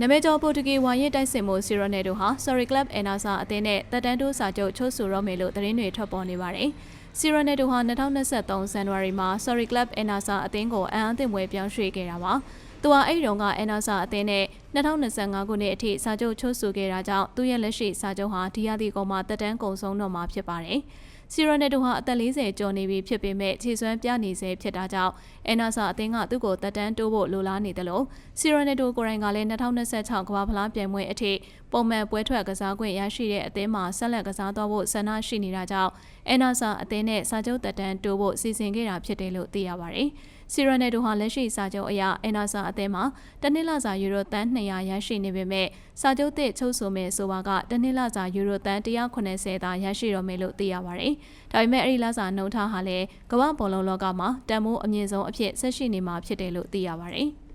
နာမည်ကျော်ပိုတူဂီဝါရင်တိုက်စစ်မှုစီရိုနယ်တို့ဟာ Sorry Club Enasa အသင်းနဲ့တက်တန်းတိုးစာချုပ်ချုပ်ဆိုတော့မယ်လို့သတင်းတွေထွက်ပေါ်နေပါတယ်။စီရိုနယ်တို့ဟာ2023ဇန်နဝါရီမှာ Sorry Club Enasa အသင်းကိုအံအသင့်ပွဲပြောင်းရွှေ့ခဲ့တာပါ။သူဟာအဲ့ဒီတုန်းက Enasa အသင်းနဲ့2025ခုနှစ်အထိစာချုပ်ချုပ်ဆိုခဲ့တာကြောင့်သူ့ရဲ့လက်ရှိစာချုပ်ဟာဒီရသည့်ကောင်မှတက်တန်းကုန်ဆုံးတော့မှာဖြစ်ပါတယ်။ စီရိုနယ်တို့ဟာအသက်40ကျော်နေပြီဖြစ်ပေမဲ့ခြေစွမ်းပြနေစေဖြစ်တာကြောင့်အန်နာဆာအသင်းကသူ့ကိုတက်တန်းတိုးဖို့လိုလားနေတယ်လို့စီရိုနယ်တို့ကိုယ်တိုင်ကလည်း2026ကမ္ဘာဖလားပြိုင်ပွဲအထိပုံမှန်ပွဲထွက်ကစားခွင့်ရရှိတဲ့အသင်းမှာဆက်လက်ကစားသွားဖို့ဆန္ဒရှိနေတာကြောင့်အန်နာဆာအသင်းနဲ့စာချုပ်တက်တန်းတိုးဖို့စီစဉ်ခဲ့တာဖြစ်တယ်လို့သိရပါတယ်။စီရနယ်တို့ဟာလက်ရှိစာချုပ်အရအင်နာဆာအသင်းမှာတနစ်လစာယူရိုတန်200ရရှိနေပေမဲ့စာချုပ်သစ်ချုပ်ဆိုမဲ့ဆိုပါကတနစ်လစာယူရိုတန်190သာရရှိတော့မယ်လို့သိရပါတယ်။ဒါပေမဲ့အဲ့ဒီလစာနှုန်းထားဟာလည်းကမ္ဘာဘောလုံးလောကမှာတန်မိုးအမြင့်ဆုံးအဖြစ်ဆက်ရှိနေမှာဖြစ်တယ်လို့သိရပါတယ်။